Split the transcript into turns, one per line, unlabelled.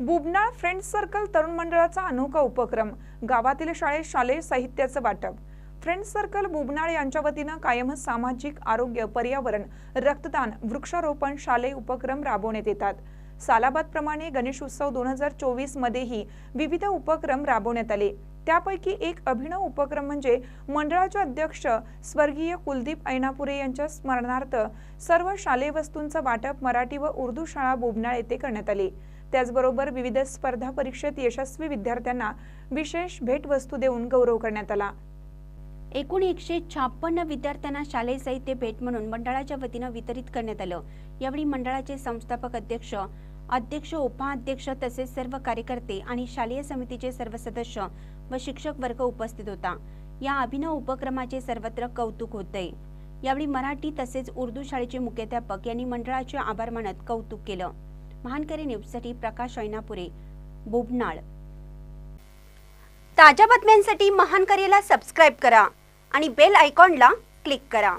बुबनाळ friends circle तरुण मंडळाचा अनोखा उपक्रम. गावातील शाळेत शालेय साहित्याचं वाटप. फ्रेंड्स सर्कल बुबनाळ यांच्या वतीनं कायम सामाजिक आरोग्य पर्यावरण रक्तदान वृक्षारोपण शालेय उपक्रम राबवण्यात येतात. सालाबादप्रमाणे गणेश उत्सव दोन हजार चोवीस मध्येही विविध उपक्रम राबवण्यात आले. त्यापैकी एक अभिनव उपक्रम म्हणजे मंडळाचे अध्यक्ष स्वर्गीय कुलदीप ऐनापुरे यांच्या स्मरणार्थ सर्व शालेय वस्तूंचं वाटप मराठी व उर्दू शाळा बोबनाळ येथे करण्यात आले. त्याचबरोबर विविध स्पर्धा परीक्षेत यशस्वी विद्यार्थ्यांना विशेष भेटवस्तू देऊन गौरव करण्यात आला.
एकूण एकशे छापन्न विद्यार्थ्यांना शालेय साहित्य भेट म्हणून मंडळाच्या वतीनं वितरित करण्यात आलं. यावेळी मंडळाचे संस्थापक अध्यक्ष अध्यक्ष उपाध्यक्ष तसेच सर्व कार्यकर्ते आणि शालेय समितीचे सर्व सदस्य व शिक्षक वर्ग उपस्थित होता. या अभिनव उपक्रमाचे सर्वत्र कौतुक होते. यावेळी मराठी तसेच उर्दू शाळेचे मुख्याध्यापक यांनी मंडळाचे आभार मानत कौतुक केलं. महानकरी न्यूजसाठी प्रकाश ऐनापुरे बोबनाळ. ताज्या बातम्यांसाठी महानकरीला सबस्क्राईब करा आणि बेल आयकॉनला क्लिक करा.